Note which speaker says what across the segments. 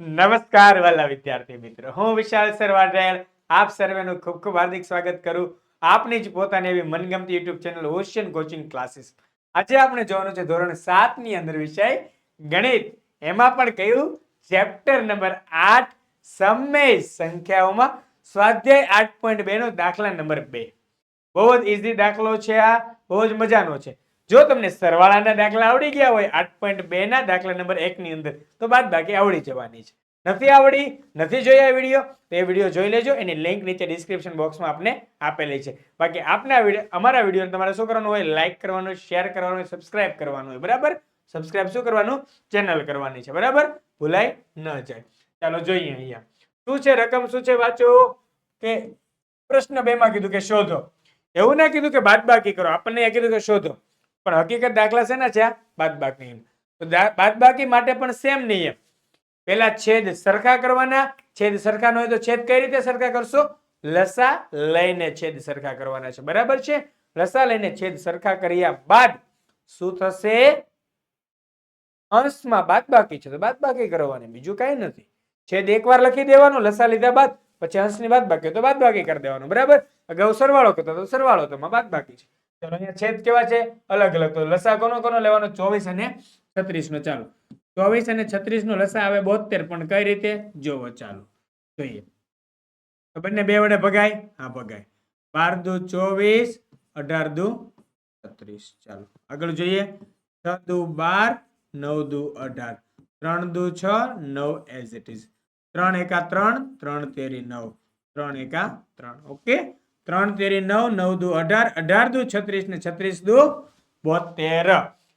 Speaker 1: નમસ્કાર વાલા વિદ્યાર્થી મિત્રો. હું વિશાલ સર વાડેલ આપ સર્વેનું ખૂબ ખૂબ હાર્દિક સ્વાગત કરું. આપની જ પોતાની એવી મનગમતી YouTube channel Ocean coaching classes. આજે આપણે જોવાનું છે ધોરણ સાતની અંદર વિષય ગણિત. એમાં પણ કયું ચેપ્ટર નંબર આઠ સમય સંખ્યાઓમાં સ્વાધ્યાય આઠ પોઈન્ટ બે નો દાખલા નંબર બે. બહુ જ ઇઝી દાખલો છે આ. બહુ જ મજાનો છે. જો તમને સરવાળાના દાખલા આવડી ગયા હોય, આઠ પોઈન્ટ બે ના દાખલા નંબર એક ની અંદર, તો બાદ બાકી આવડી જવાની છે. નથી આવડી, નથી જોયા વીડિયો તો એ વીડિયો જોઈ લેજો. એની લિંક નીચે ડિસ્ક્રિપ્શન બોક્સમાં આપને આપેલી છે. બાકી આપના અમારા વીડિયો તમારે શું કરવાનું હોય લાઈક કરવાનું શેર કરવાનું હોય સબસ્ક્રાઇબ કરવાનું હોય, બરાબર? સબસ્ક્રાઇબ શું કરવાનું? ચેનલ કરવાની છે, બરાબર? ભૂલાય ન જાય. ચાલો જોઈએ અહીંયા. શું છે રકમ? શું છે વાંચો? કે પ્રશ્ન બે માં કીધું કે શોધો. એવું ના કીધું કે બાદબાકી કરો. આપણને કીધું કે શોધો. પણ હકીકત દાખલા છે? ને છે બાદબાકી તો બાદબાકી માટે પણ સેમ નિયમ. પેલા છેદ સરખા કરવાના, છેદ સરખા ન હોય તો છેદ કઈ રીતે સરખા કરશો? લસા લઈને છેદ સરખા કરવાના છે. બરાબર છે? લસા લઈને છેદ સરખા કર્યા બાદ શું થશે? અંશમાં બાદબાકી છે. તો બાદબાકી કરવાની. બીજું કઈ નથી. છેદ એકવાર લખી દેવાનો, લસા લીધા બાદ, પછી અંશની બાદબાકી બાકી તો બાદબાકી કરી દેવાનું. બરાબર? અગાઉ સરવાળો કરતા તો સરવાળો તો બાદબાકી છે. ચલો, અહીંયા છેદ કેવા છે? અલગ અલગ. તો લસા કોનો કોનો લેવાનો? ચોવીસ અને છત્રીસ નો ચાલો. ચોવીસ અને છત્રીસ નો લસા આવે બોતેર પણ કઈ રીતે? જોવો, ચાલો. જોઈએ. તો બંને બે વડે ભગાય? હા, ભગાય. બાર દુ ચોવીસ, અઢાર દુ છત્રીસ. ચાલો. આગળ જોઈએ. છ દુ બાર, નવ દુ અઢાર. ત્રણ દુ છ, નવ એઝ ઇટ ઇઝ ત્રણ એકા ત્રણ ત્રણ તેરી નવ. ત્રણ એકા ત્રણ. ઓકે? ત્રણ તેરી નવ નવ દુ અઢાર અઢાર દુ છત્રીસ ને છત્રીસ દુ બોતેર.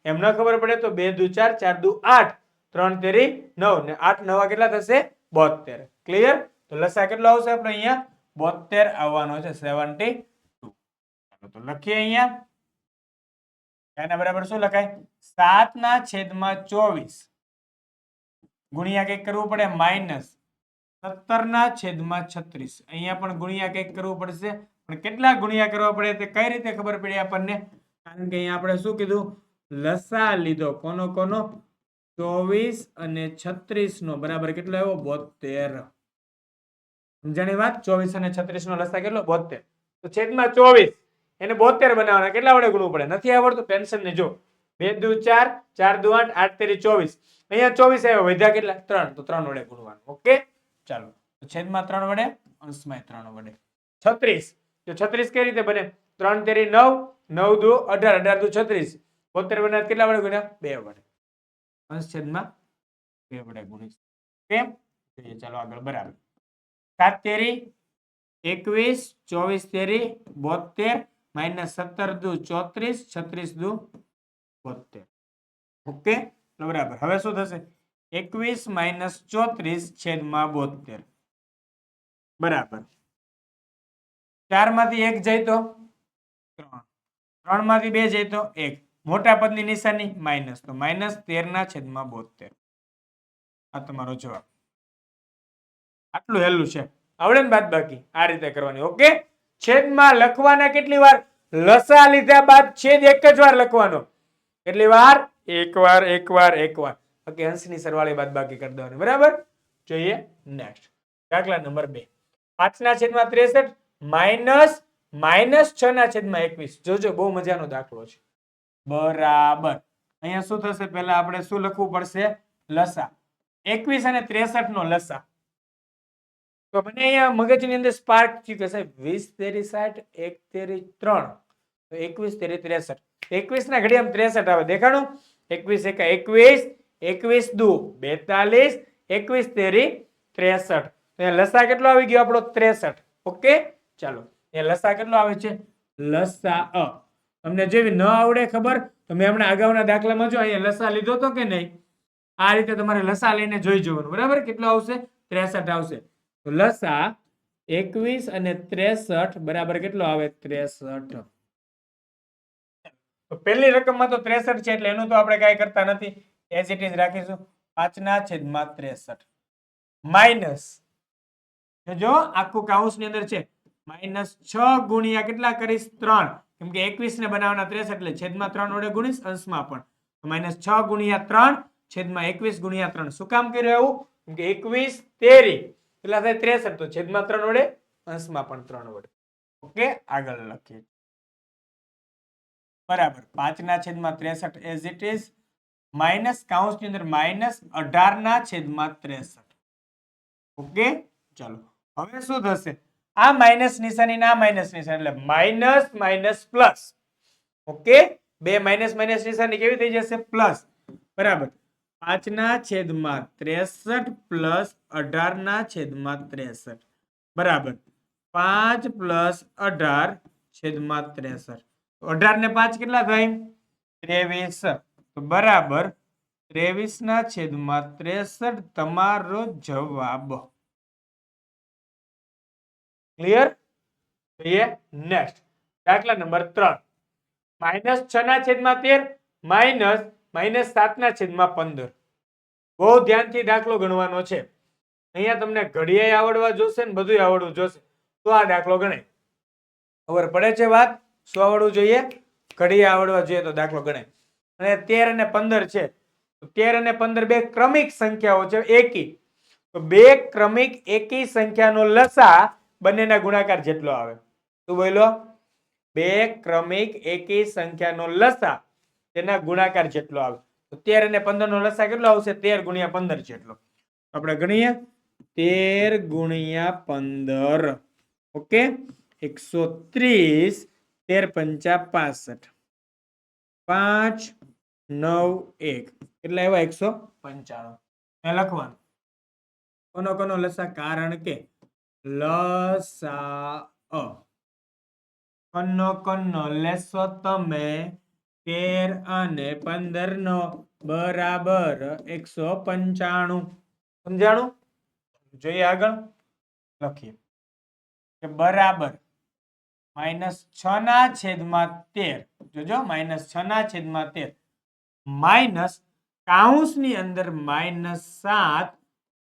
Speaker 1: એમ ન ખબર પડે તો બે દુ ચાર ચાર દુ આઠ. ત્રણ તેરી નવ ને આઠ નવા કેટલા થશે? બોતેર. ક્લિયર તો લસા કેટલો આવશે આપણે અહીંયા? બોતેર આવવાનો છે સેવન્ટી ટુ તો લખીએ અહીંયા. એના બરાબર શું લખાય? સાત ના છેદમાં ચોવીસ. ગુણ્યા કંઈક કરવું પડે? માઇનસ સત્તર ના છેદમાં છત્રીસ. અહીંયા પણ ગુણ્યા કંઈક કરવું પડશે? પણ કેટલા ગુણ્યા કરવા પડે તે કઈ રીતે ખબર પડી આપણને? કારણ કે અહીંયા આપણે શું કીધું? લસા લીધો. કોનો કોનો? ચોવીસ અને છત્રીસ નો બરાબર કેટલો આવ્યો? બોતેર સમજાણી વાત? ચોવીસ અને છત્રીસ નો લસા કેટલો? બોતેર તો છેદમાં ચોવીસ. એને બોતેર બનાવવાના. કેટલા વડે ગુણવું પડે? નથી આવડતું? પેન્શન ને જો. બે દુ ચાર. ચાર દુ આઠ. આઠ તેરી ચોવીસ. અહીંયા ચોવીસ આવ્યો. વધ્યા કેટલા? ત્રણ. તો ત્રણ વડે ગુણવાનું. ઓકે? ચાલો. છેદમાં ત્રણ વડે અંશમાં ત્રણ વડે. છત્રીસ. જો છત્રીસ કઈ રીતે બને? ત્રણ તેરી નવ નવ દુ અઢાર અઢાર દુ છત્રીસ. બોતેર બનાવે કેટલા વડે ગુણ્યા? બે વડે. અંશ છેદમાં બે વડે ગુણીશ જોઈએ ચાલો આગળ બરાબર. સાત તેરી, એકવીસ, ચોવીસ તેરી, બોતેર, માઇનસ સત્તર દુ ચોત્રીસ, છત્રીસ દુ બોતેર. ઓકે? તો બરાબર. હવે શું થશે? એકવીસ માઇનસ ચોત્રીસ છેદમાં બોતેર. બરાબર. ચારમાંથી એક જાય તો ત્રણ. ત્રણમાંથી બે જાય તો એક. મોટા પદની નિશાની માઇનસ. તો માઇનસ તેર ના છેદમાં બોતેર આ તમારો જવાબ. આટલું હેલું છે. આવડે ને બાદ બાકી. આ રીતે કરવાની. ઓકે? છેદમાં લખવાના કેટલી વાર? લસા લીધા બાદ છેદ એક જ વાર લખવાનો. કેટલી વાર? એક વાર એક વાર એક વાર. બાકી અંશની સરવાળે બાદ બાકી કરી દેવાની. બરાબર? જોઈએ નેક્સ્ટ. દાખલા નંબર બે. પાંચના છેદમાં ત્રેસઠ. માઇનસ માઇનસ છ ના છેદમાં એકવીસ. જોજો, બહુ મજાનો દાખલો છે. બરાબર. અહીંયા શું થશે? પહેલા આપણે શું લખવું પડશે? લસા. એકવીસ અને ત્રેસઠ નો લસા. તો મને અહીંયા મગજની અંદર સ્પાર્ક થયું કે વીસ તેરી સાઠ, એક તેરી ત્રણ. તો એકવીસ તેરી ત્રેસઠ. એકવીસ ના ઘડી આમ ત્રેસઠ આવે. દેખાણું? એકવીસ એકા એકવીસ એકવીસ દુ બેતાલીસ, એકવીસ તેરી ત્રેસઠ. લસા કેટલો આવી ગયો? આપણો ત્રેસઠ. ઓકે? ચાલો, એ લસા કેટલો આવે છે? લસા અ. તમને જેવી ન આવડે ખબર, તો મેં હમણાં અગાઉના દાખલામાં જો અહીંયા લસા લીધો તો કે નહીં, આ રીતે તમારે લસા લઈને જોઈ જવાનું. બરાબર? કેટલો આવશે? ત્રેસઠ આવશે. તો લસા એકવીસ અને ત્રેસઠ બરાબર કેટલો આવે? ત્રેસઠ. તો પહેલી રકમમાં તો ત્રેસઠ છે એટલે એનું તો આપણે કાંઈ કરતા નથી. એઝ ઇટ ઇઝ રાખીશું. પાંચના છેદમાં ત્રેસઠ. માઇનસ જો આખું કાઉન્સની અંદર છે. માઇનસ છ ગુણ્યા કેટલા કરીશ? ત્રણ. કેમ કે એકવીસ ને બનાવવાના ત્રેસઠ એટલે છેદમાં ત્રણ વડે ગુણીશ અંશમાં પણ. માઇનસ છ ગુણ્યા ત્રણ છેદમાં એકવીસ ગુણ્યા ત્રણ. શું કામ કર્યું એવું કેમ કે એકવીસ તેરી. કેટલા થાય? ત્રેસઠ તો છેદમાં ત્રણ વડે અંશમાં પણ ત્રણ વડે. ઓકે, આગળ લખીએ. બરાબર. પાંચના છેદમાં ત્રેસઠ એઝ ઇટ ઇઝ માઇનસ કાઉન્સની અંદર માઇનસ અઢારના છેદમાં ત્રેસઠ. ઓકે, ચાલો. હવે શું થશે? આ માઇનસ નિશાની ના માઇનસ નિશાની, એટલે માઇનસ માઇનસ પ્લસ ઓકે બે માઇનસ માઇનસ નિશાની કેવી થઈ જશે? પ્લસ બરાબર. પાંચના છેદમાં ત્રેસઠ પ્લસ અઢારના છેદમાં ત્રેસઠ. બરાબર. પાંચ પ્લસ અઢાર છેદમાં ત્રેસઠ. અઢાર ને પાંચ કેટલા થાય? ત્રેવીસ. તો બરાબર. ત્રેવીસ ના છેદમાં ત્રેસઠ તમારો જવાબ ક્લિયર જોઈએ નેક્સ્ટ દાખલા નંબર ત્રણ. માઇનસ છ ના છેદમાં તેર, માઇનસ માઇનસ સાતના છેદમાં પંદર. બહુ ધ્યાનથી દાખલો ગણવાનો છે. અહીંયા તમને ઘડિયાય આવડવા જોશે ને બધું આવડવું જોશે. તો આ દાખલો ગણાય. ખબર પડે છે વાત? શું આવડવું જોઈએ? ઘડિયા આવડવા જોઈએ તો દાખલો ગણાય. અને તેર અને પંદર છે. તેર અને પંદર બે ક્રમિક સંખ્યાઓ છે. એકી. તો બે ક્રમિક એકી સંખ્યાનો લસા બંનેના ગુણાકાર જેટલો આવે. શું બોલો બે ક્રમિક એકી સંખ્યાનો લસા તેના ગુણાકાર જેટલો આવે. તેર અને પંદર નો લસા કેટલો આવશે? તેર ગુણ્યા પંદર જેટલો. આપણે ગણીએ. તેર ગુણ્યા પંદર. ઓકે? એકસો ત્રીસ. તેર પંચા પાસઠ. પાંચ, નવ, એક. એટલે એવા એકસો પંચાણું. લખવાનું. કોનો કોનો લસા? કારણ કે. લસા અ કન્નો કન્નો, લેશો તમે તેર અને પંદર નો બરાબર એકસો પંચાણું. સમજાણું? જોઈએ આગળ. લખીએ. કે બરાબર માઇનસ છ ના છેદમાં તેર. જોજો, માઇનસ છ ના છેદમાં તેર. માઇનસ કાઉન્સની અંદર માઇનસ સાત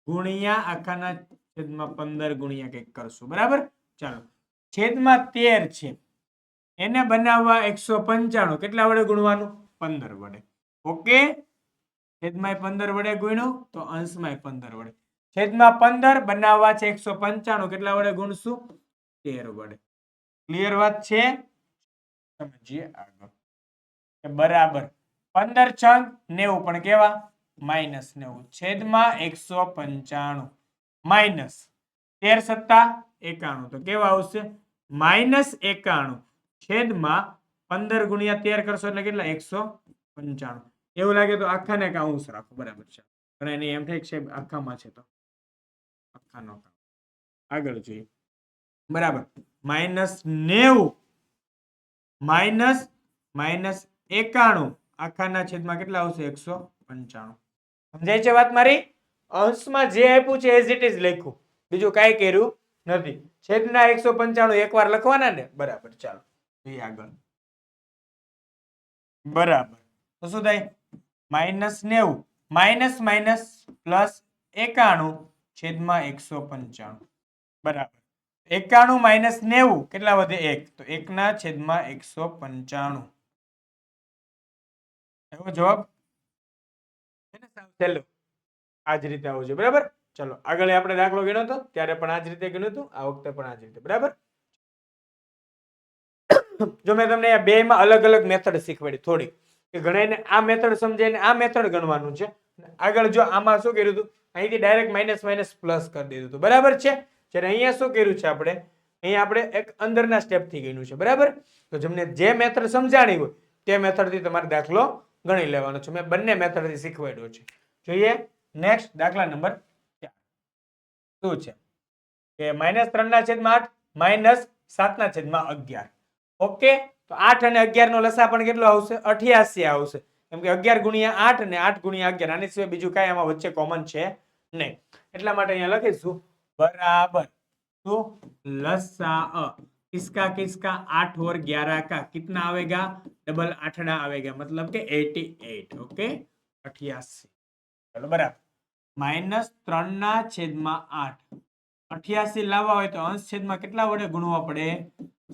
Speaker 1: ગુણ્યા આખાના છેદમાં પંદર ગુણ્યા કંઈક કરશું. બરાબર? ચાલો. છેદમાં તેર છે. એને બનાવવા એકસો પંચાણું. કેટલા વડે ગુણવાનું? પંદર વડે. ઓકે? છેદમાં પંદર વડે ગુણ્યું, તો અંશમાં પંદર વડે. છેદમાં પંદર બનાવવા છે એકસો પંચાણું. કેટલા વડે ગુણશું? તેર વડે. ક્લિયર વાત છે? સમજીએ આગળ. બરાબર. પંદર છંગ નેવું. પણ કેવા? માઇનસ નેવું. છેદમાં એકસો પંચાણું. માઇનસ તેર સત્તા એકાણું. તો કેવા આવશે? માઇનસ એકાણું છેદમાં પંદર ગુણ્યા તેર કરશો એટલે કેટલા? એકસો પંચાણું. એવું લાગે તો આખાને કાઉન્સ રાખો. બરાબર છે. પણ એની એમ થાય છે આખામાં છે તો. આખાનો આગળ જોઈએ. બરાબર. માઇનસ નેવું. માઇનસ માઇનસ એકાણું. આખાના છેદમાં કેટલા આવશે? એકસો પંચાણું. સમજાય છે વાત મારી? અંશમાં જે આપ્યું છે એઝ ઇટ ઇઝ લખ્યું. બીજું કાંઈ કર્યું નથી. છેદના એકસો પંચાણું એકવાર લખવાના ને? બરાબર, ચાલો. આગળ. બરાબર. તો શું થાય? માઇનસ નેવું. માઇનસ માઇનસ પ્લસ એકાણું છેદમાં એકસો પંચાણું. બરાબર. એકાણું માઇનસ નેવું કેટલા વધે? એક. તો એકના છેદમાં એકસો પંચાણું. એવો જવાબ? છે આ જ રીતે આવું જોઈએ બરાબર? ચલો, આગળ આપણે દાખલો ગણ્યો હતો ત્યારે પણ આ જ રીતે ગણ્યું હતું, આ વખતે પણ આ જ રીતે, બરાબર? જો મેં તમને બે માં અલગ અલગ મેથડ શીખવાડી થોડી કે ઘણાને આ મેથડ સમજાય આ મેથડ ગણવાનું છે. આગળ જો આમાં શું કર્યું હતું? અહીંથી ડાયરેક્ટ માઇનસ માઇનસ પ્લસ કરી દીધું હતું, બરાબર છે? જ્યારે અહીંયા શું કર્યું છે આપણે? અહીંયા આપણે એક અંદરના સ્ટેપથી ગણ્યું છે, બરાબર? તો જેમને જે મેથડ સમજાણી હોય, તે મેથડથી તમારે દાખલો ગણી લેવાનો છે. મેં બંને મેથડથી શીખવાડ્યો છે. જોઈએ. નેક્સ્ટ દાખલા નંબર શું છે કે માઇનસ ત્રણના છેદમાં આઠ માઇનસ સાતના છેદમાં અગિયાર ઓકે તો આઠ અને અગિયાર નો લસા પણ કેટલો આવશે અઠ્યાસી આવશે કેમ કે અગિયાર ગુણ્યા આઠ અને આઠ ગુણ્યા અગિયાર આની સિવાય બીજું કાંઈ આમાં વચ્ચે કોમન છે નહીં એટલા માટે અહીંયા લખીશું बराबर तो लसा अ किसका किसका आठ और ग्यारह का कितना आवेगा डबल आठड़ा आवेगा मतलब के एटी एट ओके अठियासी चलो बराबर माइनस ત્રણ ના છેદમાં આઠ અઠ્યાસી લાવવા હોય તો અંશ છેદમાં કેટલા વડે ગુણવા પડે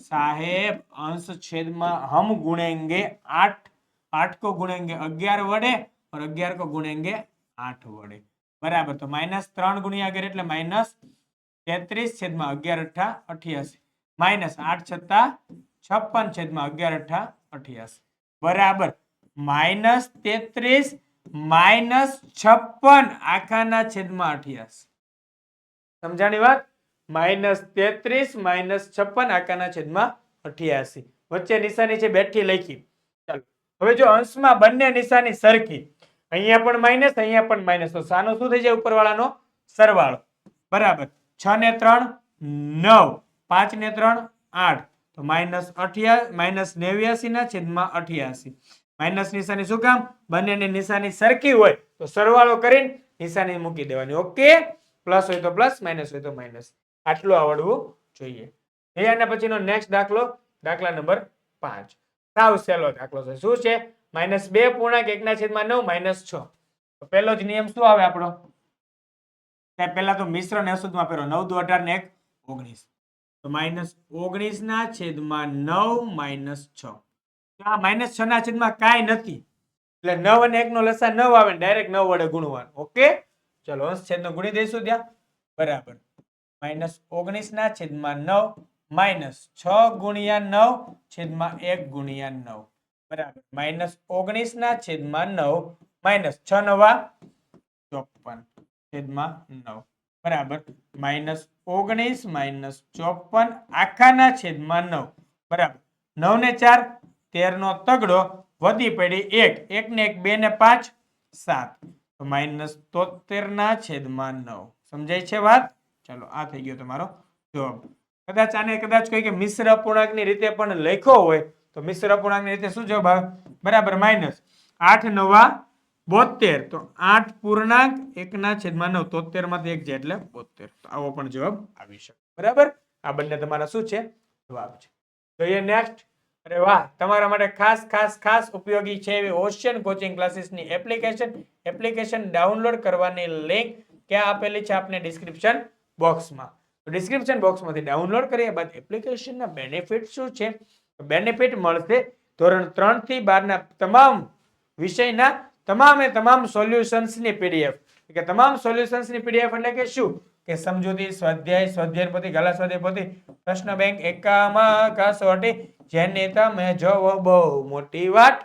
Speaker 1: સાહેબ અંશ છેદમાં હમ ગુણેંગે આઠ आठ को गुणेंगे अग्यारह वडे और अगियार को गुणेंगे आठ वडे बराबर तो माइनस त्रण गुणिया अगियार એટલે માઇનસ તેત્રીસ છેદમાં અગિયાર અઠ્ઠા અઠ્યાસી માઇનસ આઠ છતાં છપ્પન છેદમાં અગિયાર અઠ્ઠા અઠ્યાસી બરાબર માઇનસ તેત્રીસ માઇનસ છપ્પન આખાના છેદમાં અઠ્યાસ. સમજાણી વાત? માઇનસ તેત્રીસ માઇનસ છપ્પન આખાના છેદમાં અઠ્યાસી. વચ્ચે નિશાની છે બેઠી લખી. ચાલો, હવે જો અંશમાં બંને નિશાની સરખી, અહીંયા પણ માઇનસ અહીંયા પણ માઇનસ તો સાનો શું થઈ જાય ઉપરવાળાનો? સરવાળો. બરાબર. છ ને ત્રણ, નવ. પાંચ ને ત્રણ, આઠ. તો માઇનસ અઠ્યા માઇનસ નેવ્યાસી ના છેદમાં અઠ્યાસી. માઇનસ નિશાની શું કામ? બંનેની નિશાની સરખી હોય તો સરવાળો કરીને નિશાની મૂકી દેવાની. ઓકે? પ્લસ હોય તો પ્લસ, માઇનસ હોય તો માઇનસ. આટલું આવડવું જોઈએ. એ અને પછીનો નેક્સ્ટ દાખલો, દાખલા નંબર પાંચ. સાવ સહેલો દાખલો છે. શું છે? માઇનસ બે પૂર્ણાંક એકના છેદમાં નવ, માઇનસ છ. તો પહેલો જ નિયમ શું આવે આપણો? કે પહેલા તો મિશ્ર ને અશુદ્ધમાં પહેરો નવ દુ અઢાર ને એક ઓગણીસ. તો માઇનસ ઓગણીસ ના છેદમાં નવ, માઇનસ છ. આ માઇનસ છ ના છેદમાં કાંઈ નથી. એટલે નવ અને એક નો લસા નવ આવે ડાયરેક્ટ નવ વડે ગુણવાનું. ઓકે? ચલો, અંશ છેદનો ગુણી દઈશું ત્યાં. બરાબર. માઇનસ ઓગણીસ ના છેદમાં નવ, માઇનસ છ ગુણ્યા નવ, છેદમાં એક ગુણ્યા નવ. બરાબર. માઇનસ ઓગણીસ ના છેદમાં નવ, માઇનસ છ નવા ચોપન, છેદમાં નવ. બરાબર. માઇનસ ઓગણીસ, માઇનસ ચોપન, આખાના છેદમાં નવ. બરાબર. નવ ને ચાર તેર નો તગડો વધી પડી એક. એક ને એક બે ને પાંચ, સાત. માઇનસ તોતેર ના છેદમાં નવ. સમજાય છે વાત? ચલો, આ થઈ ગયો તમારો જવાબ. કદાચ આને કદાચ કોઈ કે મિશ્ર અપૂર્ણાંકની રીતે પણ લખ્યો હોય, તો મિશ્ર અપૂર્ણાંકની રીતે શું જવાબ આવે? બરાબર, માઇનસ આઠ, નવા, બોતેર. તો આઠ પૂર્ણાંક એકના છેદમાં નવ. તોતેરમાંથી એક છે એટલે બોતેર. તો આવો પણ જવાબ આવી શકે. બરાબર? આ બંને તમારા શું છે? જવાબ છે. જોઈએ નેક્સ્ટ અરે વાહ, તમારા માટે ખાસ ખાસ ખાસ ઉપયોગી છે એવી ઓશિયન કોચિંગ ક્લાસીસની એપ્લિકેશન એપ્લિકેશન ડાઉનલોડ કરવાની લિંક ક્યાં આપેલી છે આપને ડિસ્ક્રિપ્શન બોક્સમાં તો ડિસ્ક્રિપ્શન બોક્સમાંથી ડાઉનલોડ કર્યા બાદ એપ્લિકેશનના બેનિફિટ શું છે? બેનિફિટ મળશે ધોરણ ત્રણથી બારના તમામ વિષયના તમામે તમામ સોલ્યુશન્સની પીડીએફ કે તમામ સોલ્યુશન્સની પીડીએફ એટલે કે શું? કે સમજૂતી, સ્વાધ્યાય સ્વાધ્યાય પોતે ગાલા સ્વાધ્યાય પોતે પ્રશ્ન બેંક એકામાં કસોટી, જેને તમે જોવો બહુ મોટી વાત.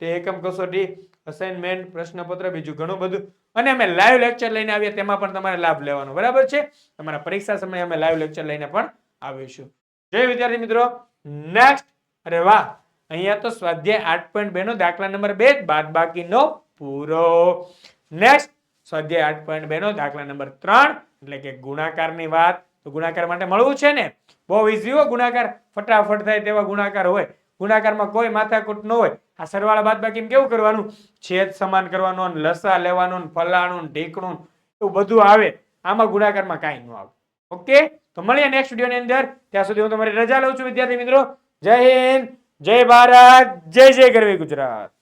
Speaker 1: તે એકમ કસોટી અસાઇનમેન્ટ પ્રશ્નપત્ર, બીજું ઘણું બધું. અને અમે લાઈવ લેક્ચર લઈને આવીએ, તેમાં પણ તમારે લાભ લેવાનો. બરાબર છે? તમારા પરીક્ષા સમયે અમે લાઈવ લેક્ચર લઈને પણ આવીશું. જય વિદ્યાર્થી મિત્રો. નેક્સ્ટ અરે વાહ! અહીંયા તો સ્વાધ્યાય આઠ પોઈન્ટ બે નો દાખલા નંબર બે બાદ બાકીનો પૂરો. નેક્સ્ટ સ્વાધ્યાય આઠ પોઈન્ટ બે નો દાખલા નંબર ત્રણ, એટલે કે ગુણાકારની વાત. તો ગુણાકાર માટે મળવું છે ને? બહુ ઈઝી હોય ગુણાકાર ફટાફટ થાય તેવા ગુણાકાર હોય. ગુણાકારમાં કોઈ માથાકૂટ ન હોય. આ સરવાળા બાદ બાકી કેવું કરવાનું? છેદ સમાન કરવાનો લસા લેવાનો ફલાણું ઢીકણું, એવું બધું આવે. આમાં ગુણાકારમાં કાંઈ ન આવે. ઓકે? તો મળીએ નેક્સ્ટ વિડીયોની અંદર. ત્યાં સુધી હું તમારી રજા લઉં છું, વિદ્યાર્થી મિત્રો. જય હિન્દ, જય ભારત, જય જય ગરવી ગુજરાત.